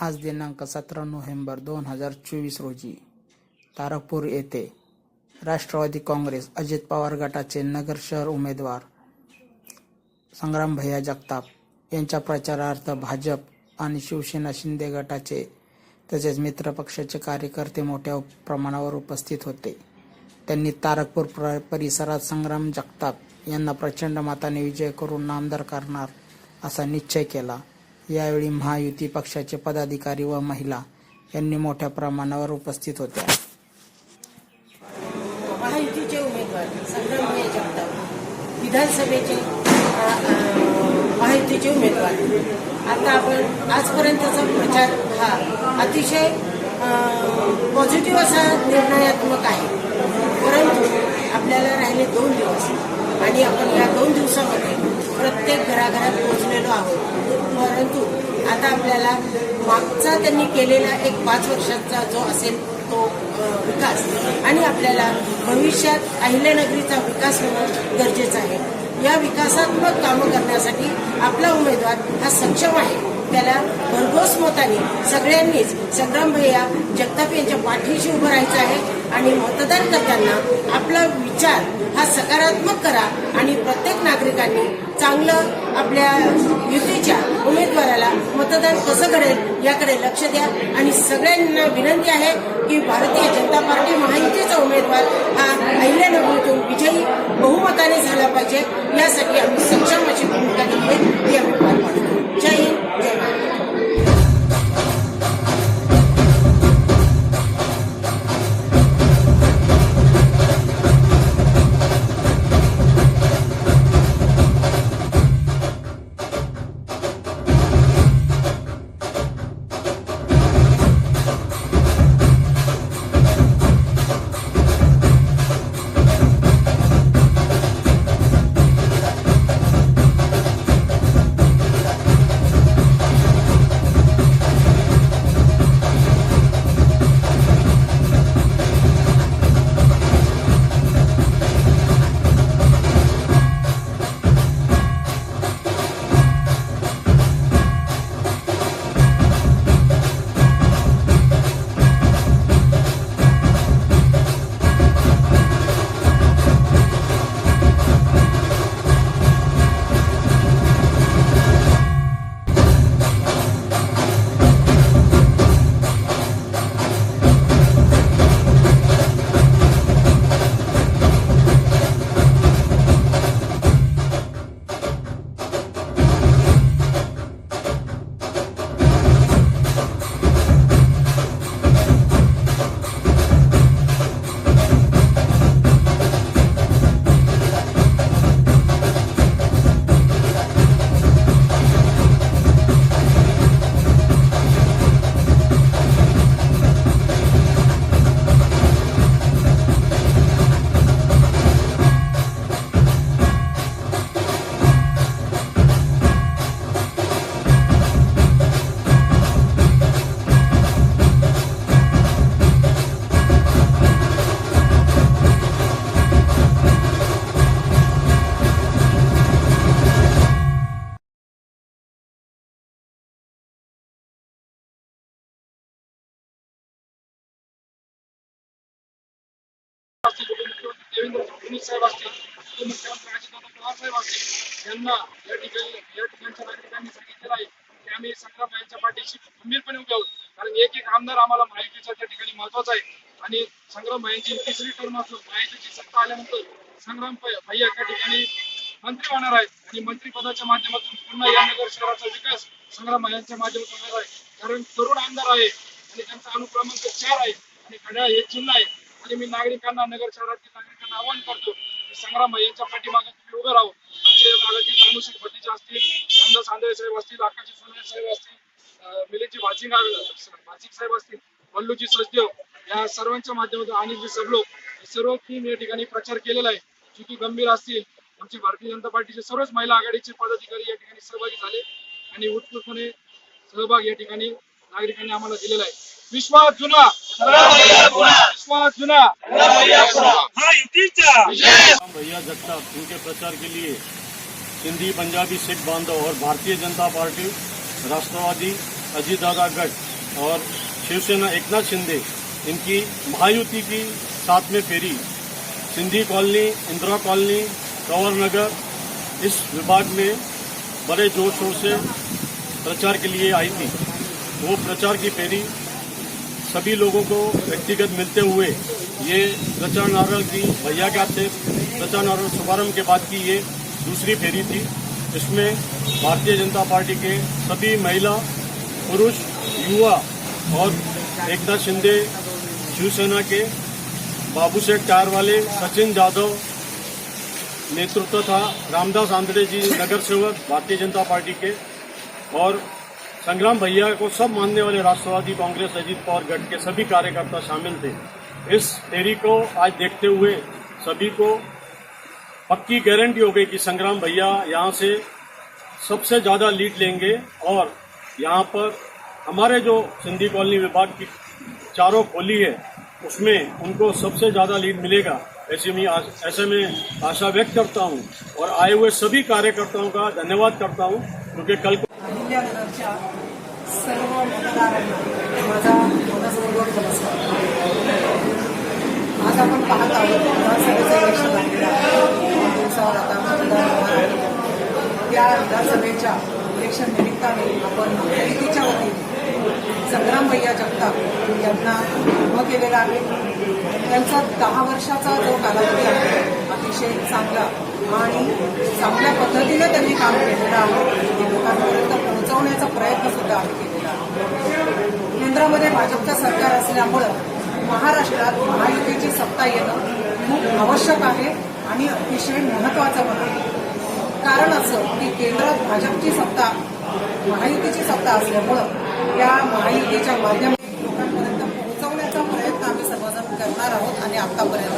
आज दिनांक सतरा नोव्हेंबर दोन हजार चोवीस रोजी तारकपूर येथे राष्ट्रवादी काँग्रेस अजित पवार गटाचे नगर शहर उमेदवार संग्राम भैया जगताप यांच्या प्रचारार्थ भाजप आणि शिवसेना शिंदे गटाचे तसेच मित्रपक्षाचे कार्यकर्ते मोठ्या प्रमाणावर उपस्थित होते. त्यांनी तारकपूर प्र- परिसरात संग्राम जगताप यांना प्रचंड मताने विजय करून नामदार करणार असा निश्चय केला. यावेळी महायुती पक्षाचे पदाधिकारी व महिला यांनी मोठ्या प्रमाणावर उपस्थित होत्या. महायुतीचे उमेदवार संग्राम जगताप विधानसभेचे महायुतीचे उमेदवार. आता आपण आजपर्यंतचा प्रचार हा अतिशय पॉझिटिव्ह असा निर्णयात्मक आहे परंतु आपल्याला राहिले दोन दिवस आणि आपण या दोन दिवसामध्ये प्रत्येक घराघरात पोहोचलेलो आहोत परंतु आता आपल्याला मागचा त्यांनी केलेला एक पाच वर्षांचा जो असेल तो विकास. आणि आपल्याला भविष्यात अहिल्यानगरीचा विकास होणं गरजेचं आहे. या विकासात्मक कामं करण्यासाठी आपला उमेदवार हा सक्षम आहे. त्याला भरघोस मताने सगळ्यांनीच संग्राम भैया जगताप यांच्या पाठीशी उभं राहायचं आहे आणि मतदान करताना आपला विचार हा सकारात्मक करा आणि प्रत्येक नागरिकांनी चांगलं आपल्या युतीच्या उमेदवाराला मतदान कसं करेल याकडे लक्ष द्या. आणि सगळ्यांना विनंती आहे की भारतीय जनता पार्टी महायुतीचा उमेदवार हा अहिल्यानगरीतून विजयी बहुमताने झाला पाहिजे. यासाठी आम्ही सक्षम अशी भूमिका घेतली ती आम्ही पार पाडतो. जय हिंद. जय उपमुख्यमंत्री साहेब असतील उपमुख्यमंत्री पवार साहेब असतील यांना या ठिकाणी या ठिकाणच्या नागरिकांनी सांगितलेलं आहे की आम्ही संग्राम यांच्या पाठीशी खंबीरपणे उभे आहोत कारण एक एक आमदार आम्हाला माहितीचा त्या ठिकाणी महत्त्वाचा आहे आणि संग्राम भाईंची तिसरी टर्म असून माहितीची सत्ता आल्यानंतर संग्राम भाई त्या ठिकाणी मंत्री होणार आहेत आणि मंत्रिपदाच्या माध्यमातून पुन्हा या नगर शहराचा विकास संग्राम भाईंच्या माध्यमातून होणार आहे कारण तरुण आमदार आहे आणि त्यांचा अनुक्रमांक चार आहे आणि घड्याळ हे चिन्ह आहे. आणि मी नागरिकांना नगर शहरातील नागरिकांना आवाहन करतो की संग्राम भाई यांच्या पाठीमागे तुम्ही उभं राहू. आमच्या भागातील तानुषिक भतीचे असतील रामदास सांदळे साहेब असतील आकाशी सोनवणे साहेब असतील अं, मिलिंदजी भाचिंग साहेब असतील वल्लूजी सचदेव या सर्वांच्या माध्यमातून आणि जे सर्व सर्व टीम या ठिकाणी प्रचार केलेला आहे. चुकी गंभीर असतील आमची भारतीय जनता पार्टीचे सर्वच महिला आघाडीचे पदाधिकारी या ठिकाणी सहभागी झाले आणि उत्स्फूर्तपणे सहभाग या ठिकाणी नागरिकांनी आम्हाला दिलेला आहे. विश्वास जुना! हाँ भैया जगताप इनके प्रचार के लिए सिंधी पंजाबी सिख बांधव और भारतीय जनता पार्टी राष्ट्रवादी अजीत दादा गठ और शिवसेना एकनाथ शिंदे इनकी महायुति की साथ में फेरी सिंधी कॉलोनी इंदिरा कॉलोनी कंवर नगर इस विभाग में बड़े ज़ोर शोर से प्रचार के लिए आई थी वो प्रचार की फेरी सभी लोगों को व्यक्तिगत मिलते हुए ये नारल की भैया के प्रचार नारल शुभारंभ के बाद की ये दूसरी फेरी थी। इसमें भारतीय जनता पार्टी के सभी महिला, पुरुष, युवा और एकनाथ शिंदे, शिवसेना के बाबू सेठ टायर वाले, सचिन जाधव नेतृत्व था, रामदास आंद्रे जी नगर सेवक, भारतीय जनता पार्टी के और संग्राम भैया को सब मानने वाले राष्ट्रवादी कांग्रेस अजीत पवार गढ़ के सभी कार्यकर्ता शामिल थे। इस फेरी को आज देखते हुए सभी को पक्की गारंटी हो गई कि संग्राम भैया यहाँ से सबसे ज़्यादा लीड लेंगे और यहाँ पर हमारे जो सिंधी कॉलोनी विभाग की चारों खोली है, उसमें उनको सबसे ज़्यादा लीड मिलेगा। ऐसे में ऐसे में आशा व्यक्त करता हूँ और आए हुए सभी कार्यकर्ताओं का धन्यवाद करता हूँ, क्योंकि कल को सर्व मतदारांना माझा मनस्पूर्वक नमस्कार. आज आपण पाहत आहोत विधानसभेचं इलेक्शन लागलेलं आहे. दोन दिवसावर आता मतदान होणार आहे. त्या विधानसभेच्या इलेक्शन निमित्ताने आपण महायुतीच्या वतीने संग्राम भैया जगताप यांना उभं केलेलं आहे. त्यांचा दहा वर्षाचा जो कालावधी आहे अतिशय चांगला आणि चांगल्या पद्धतीने त्यांनी काम केलेलं आहे. लोकांपर्यंत पोहोचवण्याचा प्रयत्न सुद्धा आम्ही केलेला आहे. केंद्रामध्ये भाजपचं सरकार असल्यामुळं महाराष्ट्रात महायुतीची सत्ता येणं खूप आवश्यक आहे आणि अतिशय महत्वाचं म्हणून. आहे कारण असं की केंद्रात भाजपची सत्ता महायुतीची सत्ता असल्यामुळं या महायुतीच्या माध्यमातून लोकांपर्यंत पोहोचवण्याचा प्रयत्न आम्ही सर्वजण करणार आहोत आणि आतापर्यंत